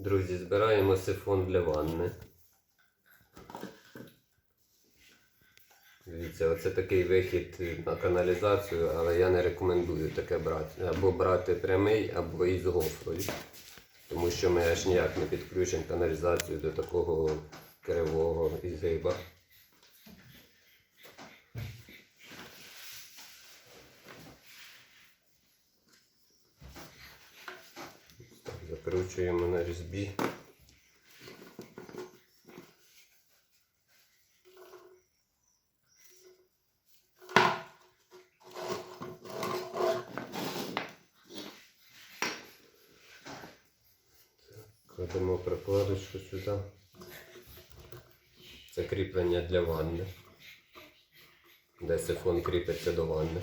Друзі, збираємо сифон для ванни. Дивіться, оце такий вихід на каналізацію, але я не рекомендую таке брати. Або брати прямий, або із гофрою. Тому що ми аж ніяк не підключимо каналізацію до такого кривого ізгиба. Закручуємо на різьбі. Кладемо прикладочку сюди. Це кріплення для ванни. Де сифон кріпиться до ванни.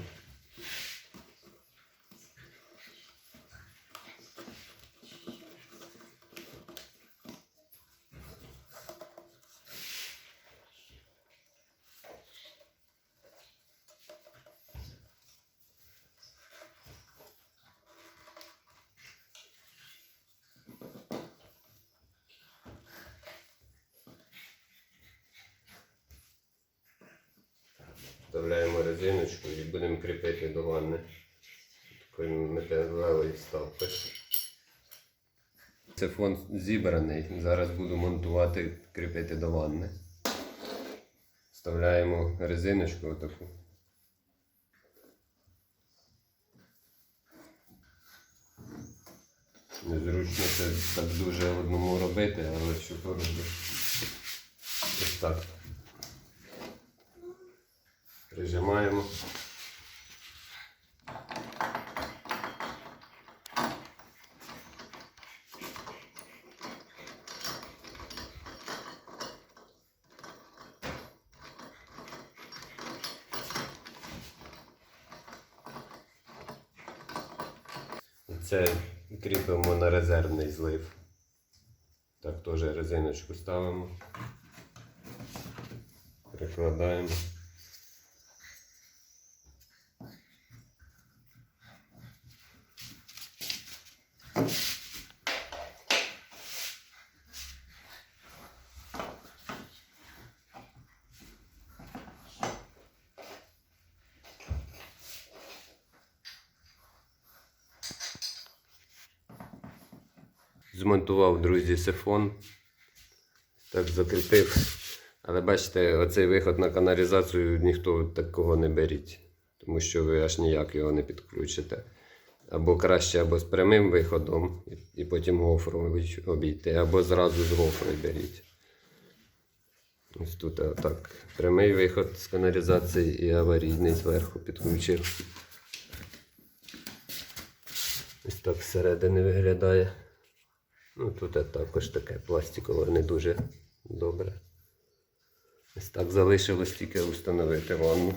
Вставляємо резиночку і будемо кріпити до ванни. Такою металевою вставкою. Це фон зібраний. Зараз буду монтувати, кріпити до ванни. Вставляємо резиночку отаку. Незручно це так дуже одному робити, але що поробити. Ось так. Прижимаємо. Це кріпимо на резервний злив. Так теж резиночку ставимо. Прикладаємо. Змонтував, друзі, сифон. Так закріпив. Але бачите, оцей виход на каналізацію ніхто такого не беріть, тому що ви аж ніяк його не підключите. Або краще або з прямим виходом, і- потім гофром обійти, або зразу з гофрою беріть. Ось тут отак. Прямий виход з каналізації і аварійний зверху підключив. Ось так зсередини виглядає. Ну, тут також таке пластикове не дуже добре. Ось так залишилось тільки установити ванну.